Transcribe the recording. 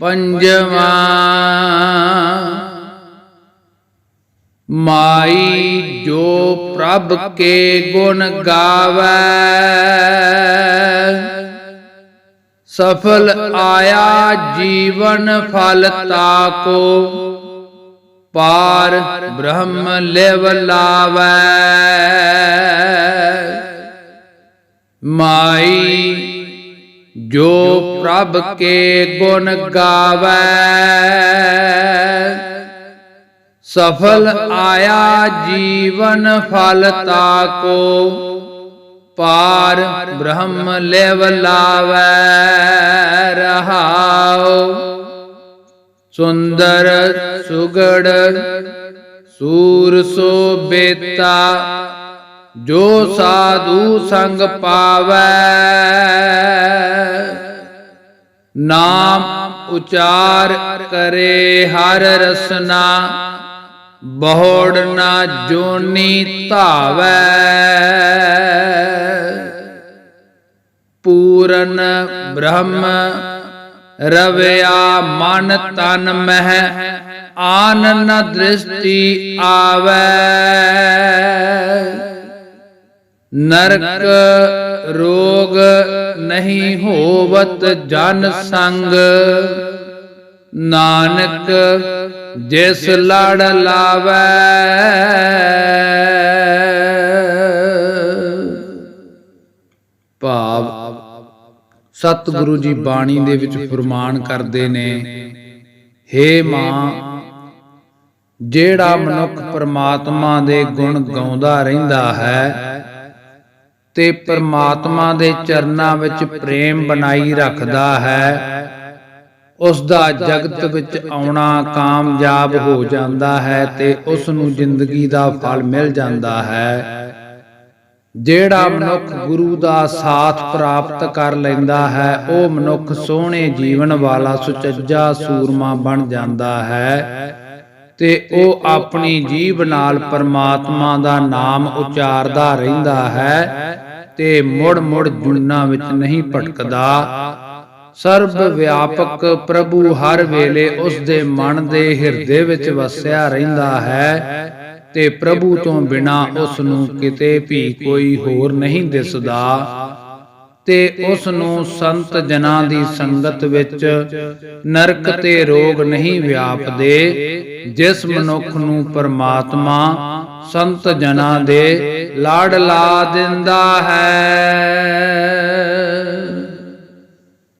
ਪੰਜਵਾ। ਮਾਈ ਜੋ ਪ੍ਰਭ ਕੇ ਗੁਣ ਗਾਵੇ, ਸਫਲ ਆਇਆ ਜੀਵਨ ਫਲ ਤਾਕੋ, ਪਾਰ ਬ੍ਰਹਮ ਲਿਵ ਲਾਵੇ। ਮਾਈ ਜੋ ਪ੍ਰਭ ਕੇ ਗੁਣ ਗਾਵੇ। ਸਫਲ ਆਇਆ ਜੀਵਨ ਫਲ ਤਾਕੋ। ਪਾਰ ਬ੍ਰਹਮ ਲਿਵ ਲਾਵੇ ਰਹਾਉ ਸੁੰਦਰ ਸੁਗੜ ਸੂਰ ਸੋ ਬੇਤਾ। ਜੋ ਸਾਧੂ ਸੰਗ ਪਾਵੈ, ਨਾਮ ਉਚਾਰ ਕਰੇ ਹਰ ਰਸਨਾ, ਬਹੁੜ ਨਾ ਜੋਨੀ ਧਾਵੈ। ਪੂਰਨ ਬ੍ਰਹਮ ਰਵਿਆ ਮਨ ਤਨ ਮਹਿ ਆਨਨ ਦ੍ਰਿਸ਼ਟੀ ਆਵੈ। ਨਰਕ ਰੋਗ ਨਹੀਂ ਹੋਵਤ ਜਨ ਸੰਗ। ਨਾਨਕ ਜਿਸ ਲੜ ਲਾਵੈ। ਭਾਵ ਸਤਿਗੁਰੂ ਜੀ ਬਾਣੀ ਦੇ ਵਿੱਚ ਫਰਮਾਨ ਕਰਦੇ ਨੇ, ਹੇ ਮਾਂ, ਜਿਹੜਾ ਮਨੁੱਖ ਪਰਮਾਤਮਾ ਦੇ ਗੁਣ ਗਾਉਂਦਾ ਰਹਿੰਦਾ ਹੈ ਤੇ ਪ੍ਰਮਾਤਮਾ ਦੇ ਚਰਨਾਂ ਵਿੱਚ ਪ੍ਰੇਮ ਬਣਾਈ ਰੱਖਦਾ ਹੈ। ਉਸ ਦਾ ਜਗਤ ਵਿੱਚ ਆਉਣਾ ਕਾਮਯਾਬ ਹੋ ਜਾਂਦਾ ਹੈ ਤੇ ਉਸ ਨੂੰ ਜ਼ਿੰਦਗੀ ਦਾ ਫਲ ਮਿਲ ਜਾਂਦਾ ਹੈ। ਜਿਹੜਾ ਮਨੁੱਖ ਗੁਰੂ ਦਾ ਸਾਥ ਪ੍ਰਾਪਤ ਕਰ ਲੈਂਦਾ ਹੈ, ਉਹ ਮਨੁੱਖ ਸੋਹਣੇ ਜੀਵਨ ਵਾਲਾ ਸੁਚੱਜਾ ਸੂਰਮਾ ਬਣ ਜਾਂਦਾ ਹੈ ਤੇ ਉਹ ਆਪਣੀ ਜੀਭ ਨਾਲ ਪਰਮਾਤਮਾ ਦਾ ਨਾਮ ਉਚਾਰਦਾ ਰਹਿੰਦਾ ਹੈ। ਤੇ ਮੁੜ ਮੁੜ ਜੁਨਾ ਵਿੱਚ ਨਹੀਂ ਭਟਕਦਾ। ਸਰਬ ਵਿਆਪਕ ਪ੍ਰਭੂ ਹਰ ਵੇਲੇ ਉਸ ਦੇ ਮਨ ਦੇ ਹਿਰਦੇ ਵਿੱਚ ਵਸਿਆ ਰਹਿੰਦਾ ਹੈ ਤੇ ਪ੍ਰਭੂ ਤੋਂ ਬਿਨਾ ਉਸ ਨੂੰ ਕਿਤੇ ਵੀ ਕੋਈ ਹੋਰ ਨਹੀਂ ਦਿਸਦਾ। ਤੇ ਉਸ ਨੂੰ ਸੰਤ ਜਨਾਂ ਦੀ ਸੰਗਤ ਵਿੱਚ ਨਰਕ ਤੇ ਰੋਗ ਨਹੀਂ ਵਿਆਪਦੇ, ਜਿਸ ਮਨੁੱਖ ਨੂੰ ਪਰਮਾਤਮਾ ਸੰਤ ਜਨਾਂ ਦੇ ਲਾਡ ਲਾ ਦਿੰਦਾ ਹੈ।